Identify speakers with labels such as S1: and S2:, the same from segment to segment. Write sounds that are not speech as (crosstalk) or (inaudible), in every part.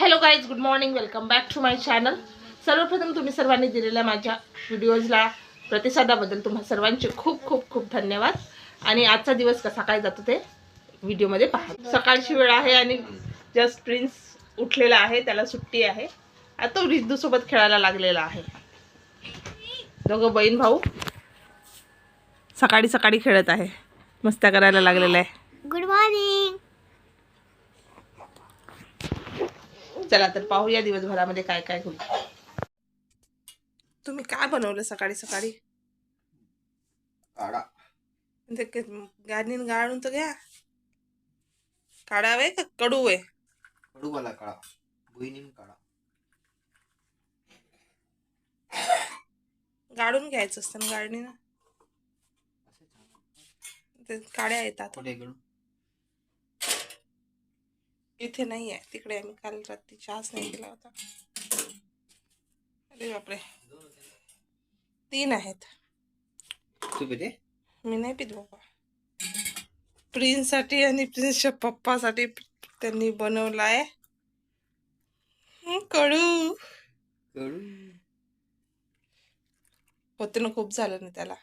S1: Hello guys good morning welcome back to my channel सर्वप्रथम तुम्ही सर्वांनी दिलेल्या माझ्या व्हिडिओजला प्रतिसादाबद्दल तुम्हा सर्वांचे खूप खूप खूप धन्यवाद. आणि आजचा दिवस कसा काय जातो ते व्हिडिओमध्ये पहा. सकाळची वेळ आहे आणि जस्ट प्रिन्स उठलेला आहे त्याला सुट्टी आहे. आता तो रिद्धूसोबत खेळायला लागलेला आहे. दोघं बहीण भाऊ सकाळी सकाळी खेळत आहे. मस्त्या करायला लागलेला आहे.
S2: गुड मॉर्निंग
S1: चला तर पाहूया दिवसभरामध्ये काय काय होईल. तुम्ही काय बनवलं सकाळी सकाळी? ते गाडीन गाळून तर घ्या. काढावे का कडू आहे
S3: कडूवाला काढा. भुईनीम काढा.
S1: गाडून घ्यायचं असतं ना गाडीनं. ते काड्या येतात.
S3: कडू
S1: इथे नाही आहे तिकडे आम्ही काल रात्री चहाच नाही केला होता. अरे बापरे. तीन आहेत.
S3: तू पिते?
S1: मी नाही पित बाबा. प्रिन्ससाठी आणि प्रिन्सच्या पप्पासाठी त्यांनी बनवलाय. हं, कडू.
S3: कडू.
S1: होते ना खूप झालं ना त्याला.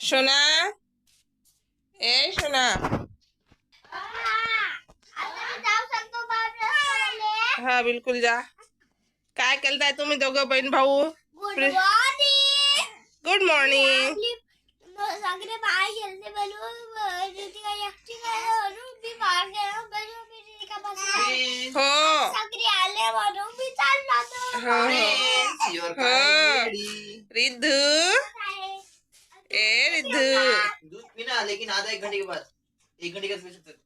S1: शोना ए शोना हा बिलकुल जा काय केलताय तुम्ही दोघं बहीण भाऊ
S2: गुड मॉर्निंग
S1: हो रिद्धू? ए रिद्धू.
S3: दूध पीना लेकिन आधा एक घंटे के बाद. एक घंटे के बाद पी सकते हो.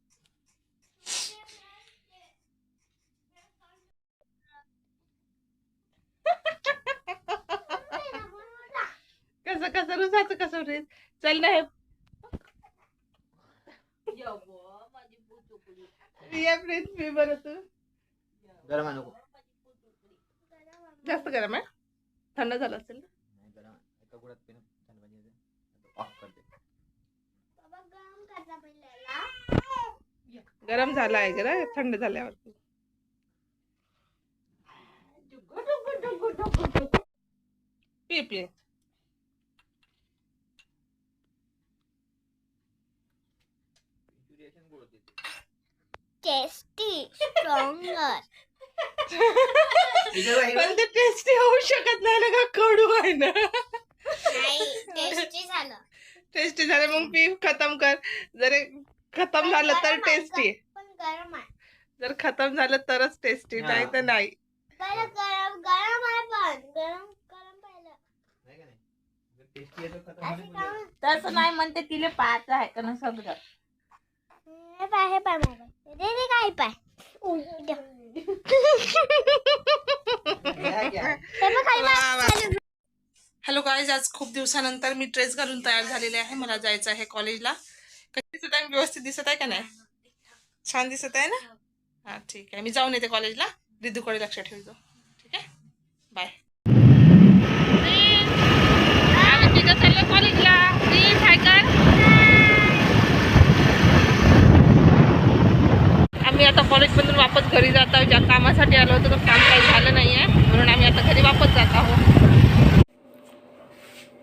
S1: कसं कसं रुसाचं कसं रे चल ना हे. प्रिन्स मी बरं तू.
S3: गरम आहे नको.
S1: जास्त गरम आहे? थंड झालं असेल ना
S3: नाही गरम आहे. एका गुळात पिणं थंड पाणी येते. ऑफ करते
S2: बाबा गरम करता पहिल्याला.
S1: गरम झाला आहे जरा थंड झाल्यावर पी पी.
S2: टेस्टी स्ट्रॉंगर
S3: हे
S1: पण. ते टेस्टी होऊ शकत नाही ना का कडू आहे ना.
S2: नाही टेस्टी झालं.
S1: टेस्टी झाले मग पी खतम कर. जर खतम झालं तर टेस्टी
S2: पण गरम आहे.
S1: जर खतम झालं तरच टेस्टी
S3: हा.
S1: नाही तर नाही.
S2: गरम गरम गरम आहे पण. गरम गरम पाहिलं.
S3: नाही का नाही? जर tasty आहे तर खतम
S2: असं
S3: होते
S2: का
S3: पण
S4: तसं नाही म्हणते तिला पाहत आहे का ना सगळं
S2: हे पाय हे पाय काय पाय. हे
S3: क्या?
S2: बघ खाली पाय.
S1: हॅलो गाईज आज खूप दिवसानंतर मी ड्रेस घालून तयार झालेले आहे. मला जायचं आहे कॉलेजला. कशी दिसत आहे? व्यवस्थित दिसत आहे का नाही? छान दिसत आहे ना? हा ठीक आहे. मी जाऊन येते कॉलेजला. रिद्धूकडे लक्ष ठेवतो. ठीक आहे? बाय. आम्ही कॉलेजला प्लीज हाय आम्ही आता कॉलेजमधून वापस घरी जात आहोत. ज्या कामासाठी आलो होतो तर काम काही झालं नाही आहे म्हणून आम्ही आता घरी वापस जात आहोत.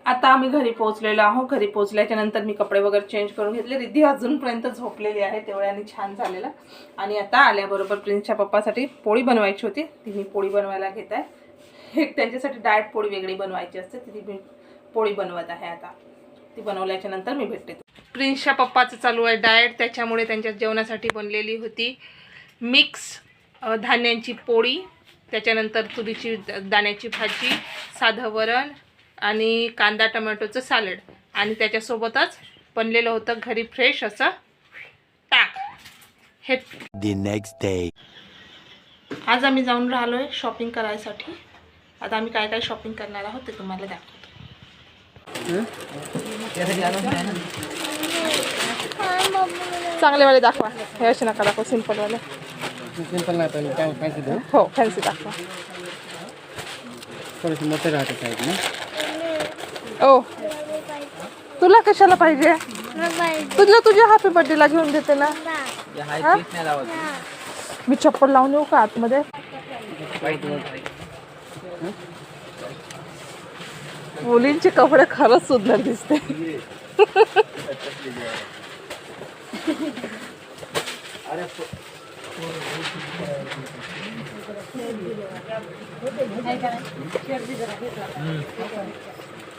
S1: आता आम्ही घरी पोहोचलेलो आहोत. घरी पोहोचल्याच्या नंतर मी कपडे वगैरे चेंज करून घेतले. रिद्धी अजूनपर्यंत झोपलेली आहे. तेवढ्याने छान झालेला. आणि आता आल्याबरोबर प्रिन्सच्या पप्पासाठी पोळी बनवायची होती. ती मी पोळी बनवायला घेत आहे. एक त्यांच्यासाठी डायट पोळी वेगळी बनवायची असते. ती मी पोळी बनवत आहे आता. ती बनवल्याच्या नंतर मी भेटते. प्रिन्सच्या पप्पाचं चालू आहे डाएट. त्याच्यामुळे त्यांच्या जेवणासाठी बनलेली होती मिक्स धान्यांची पोळी. त्याच्यानंतर तुरीची द- दाण्याची भाजी साधं वरण आणि कांदा टमॅटोचं सॅलड. आणि त्याच्यासोबतच बनलेलं होतं घरी फ्रेश असं ताक हे
S5: the next day.
S1: आज आम्ही जाऊन राहिलो आहे शॉपिंग करायसाठी. आता आम्ही काय काय शॉपिंग करणार आहोत ते तुम्हाला दाखवतो. चांगलेवाले दाखवा. हे असे नका दाखवा सिम्पलवाले
S6: सिंपल नाही काय फॅन्सी
S1: हो फॅन्सी दाखवा.
S6: थोडेसे मोठे राहते साईड ना
S1: ओ. तुला कशाला पाहिजे? तुझ्या तुझ्या हॅपी बर्थडेला घेऊन देते ना. हा? मी चप्पल लावून येऊ का आतमध्ये? मुलींचे कपडे खरंच सुंदर दिसते.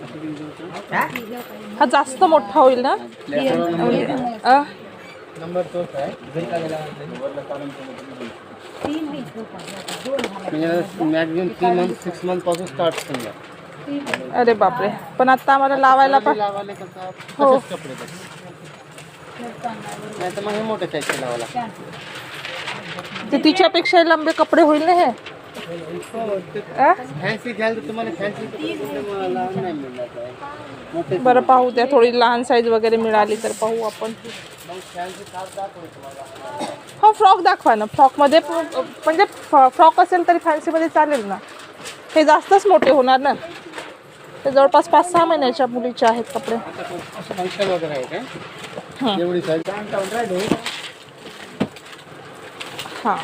S1: हा? जास्त मोठा होईल ना?
S6: मॅक्झिमम थ्री मंथ सिक्स मंथपासून स्टार्ट समजा.
S1: अरे बापरे. पण आता आम्हाला लावायला पण हो.
S6: नाही तर मग हे मोठे साईजचे लावायला
S1: ते तिच्यापेक्षा लंबे कपडे होईल ना हे? बरं पाहू द्या थोडी लहान साईज वगैरे मिळाली तर पाहू आपण. हो फ्रॉक दाखवा ना. फ्रॉकमध्ये म्हणजे फ्रॉक असेल तरी फॅन्सीमध्ये चालेल ना. हे जास्तच मोठे होणार ना. ते जवळपास पाच सहा महिन्याच्या मुलीचे आहेत कपडे. हा.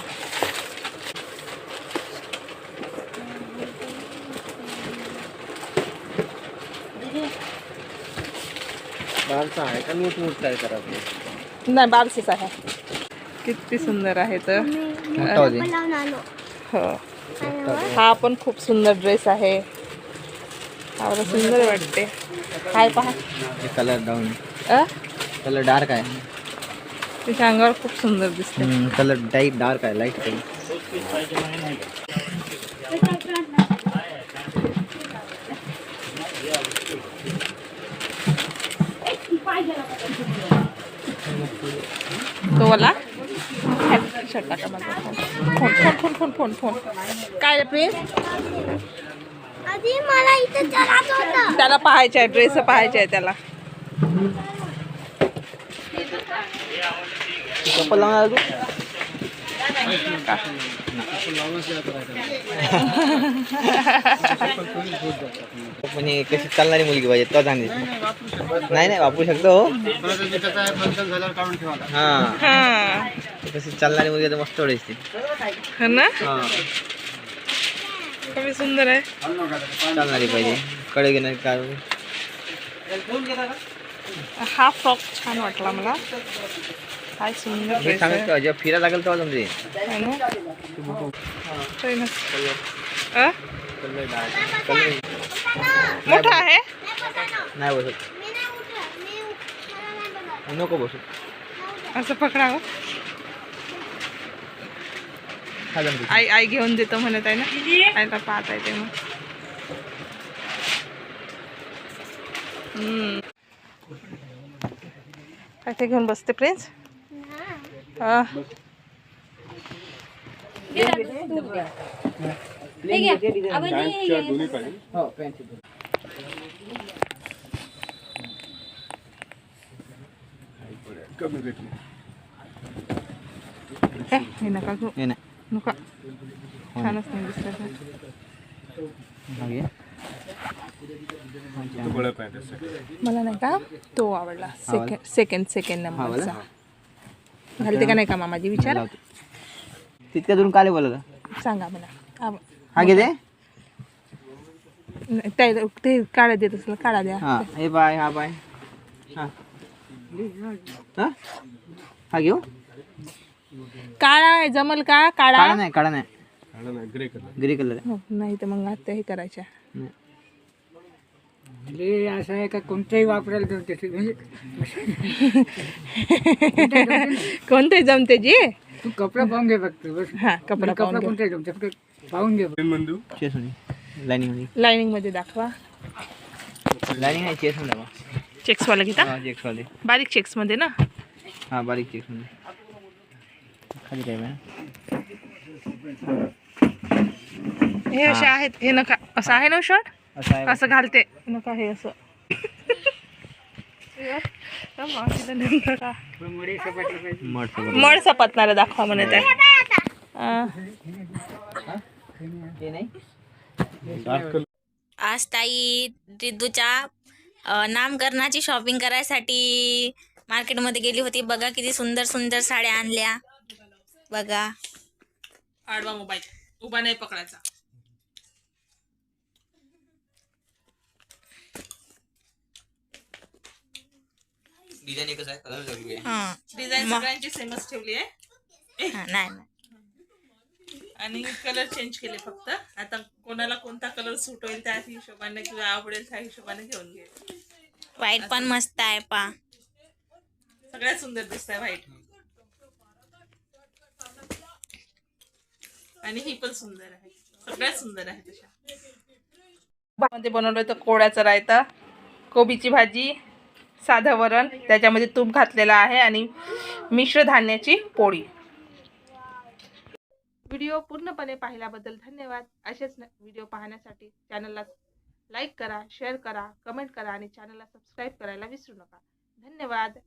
S6: काय बारचा आहे का नीट नीट काय करायचं
S1: नाही बारसीच आहे. किती सुंदर आहे तर.
S3: मोठा होते
S2: लावून आलो
S1: हो. हा पण खूप सुंदर ड्रेस आहे. सुंदर वाटते. हाय पहा.
S3: कलर डाऊन
S1: अ?
S3: कलर डार्क आहे.
S1: तिच्या अंगावर खूप सुंदर दिसते.
S3: कलर डाईट डार्क आहे लाइट कलर
S1: वाला माझा phone phone phone phone phone phone. काय प्रिन्स?
S2: आधी मला इथं चलायचं होतं
S1: त्याला पाहायचं आहे ड्रेस पाहायचे आहे त्याला.
S3: चप्पल लावणार हे कशी चालणारी मुलगी पाहिजे तो चांगली नाही नाही वापरू शकतो हो. हा. कशी चालणारी मुलगी तर मस्त ओढायची
S1: हो ना?
S3: हा.
S1: कमी सुंदर आहे.
S3: चालणारी पाहिजे. कडे घेणार काढून
S1: हा फ्रॉक छान वाटला मला. काय सुंदर ड्रेस आहे.
S3: जेव्हा फिरायला लागेल तेव्हा
S1: है ना? ना. अ?
S3: कलर
S1: मोठा आहे?
S3: नाही बसत. नको बसू.
S1: असं पकडावं.
S3: हा जमते
S1: आई आई घेऊन देतो म्हणत आहे ना. आईला पाहत आहे ते मग हम्म. काय ते घेऊन बसते प्रिन्स हा. ए, हे नका घेऊ
S3: हे नाही
S1: नका छानच नाही दिसत आहे.
S3: हा घे.
S1: मला नाही का तो आवडला सेकंड सेकंड सेकंड
S3: हा वाला?
S1: नंबरचा घालते का नाही का मामाजी विचार?
S3: लावतो. तितक्या दूर काले बोलत
S1: सांगा मला. आव-
S3: हा घे दे.
S1: नाही, ते ते काढा देत असेल काढा द्या.
S3: हा हे बाय हा बाय. हा. हा? हा घेऊ?
S1: काळा आहे जमल का? काळा
S3: काळा नाही काळा नाही. ग्रे कलर
S1: हो, नाही तर मग आता हे करायच्या.
S3: नाही.
S5: असं आहे का कोणत्याही वापरायला जमते ते. म्हणजे (laughs)
S1: कोणते जमते जी?
S5: तू कपडा पाहून घे फक्त बस.
S1: हा कपडा
S5: कपडा
S1: पाहून
S5: कोणताही जमते फक्त पाहून घे.
S3: चेस मध्ये
S1: लाईनिंगमध्ये. लाइनिंगमध्ये दाखवा.
S3: लाईनिंग आहे चेस मध्ये.
S1: चेक्स वाला घेता?
S3: चेक्स वाले.
S1: बारीक चेक्समध्ये ना?
S3: हा बारीक चेक्समध्ये. खाली काय मॅम
S1: हे असे आहेत. हे नका असं आहे ना शर्ट
S3: असं
S1: घालते. नका हे असं? (laughs)
S3: मड
S1: सपतणारा दाखवा म्हणत आहे अं,
S3: हे नाही
S2: आज ताई रिद्धूच्या
S7: नामकरणाची शॉपिंग करायसाठी मार्केटमध्ये गेली होती. बघा किती सुंदर सुंदर साड्या आणल्या. बघा.
S1: आडवा मोबाईल. उभा नाही पकडायचा.
S3: डिझाईन एकच आहे कलर वेगळे
S7: हां.
S1: डिझाईन
S7: मग-
S1: सगळ्यांची सेमच ठेवली आहे.
S7: हां, नाही नाही.
S1: आणि कलर चेंज केले फक्त. आता कोणाला कोणता कलर सूट होईल त्या हिशोबाने किंवा आवडेल त्या हिशोबाने घेऊन घे.
S7: व्हाईट पण मस्त आहे पा
S1: सगळ्यात सुंदर दिसत आहे व्हाईट आणि ही पण सुंदर आहे. सगळ्यात सुंदर आहे तशा. मध्ये बनवलं होतं कोळ्याचं रायता कोबीची भाजी साधं वरण. त्याच्यामध्ये तूप घातलेलं आहे आणि मिश्र धान्याची पोळी. व्हिडिओ पूर्णपणे पाहिल्याबद्दल धन्यवाद. असेच न- व्हिडिओ पाहण्यासाठी चॅनलला लाईक करा शेअर करा कमेंट करा आणि चॅनलला सबस्क्राईब करायला विसरू नका. धन्यवाद.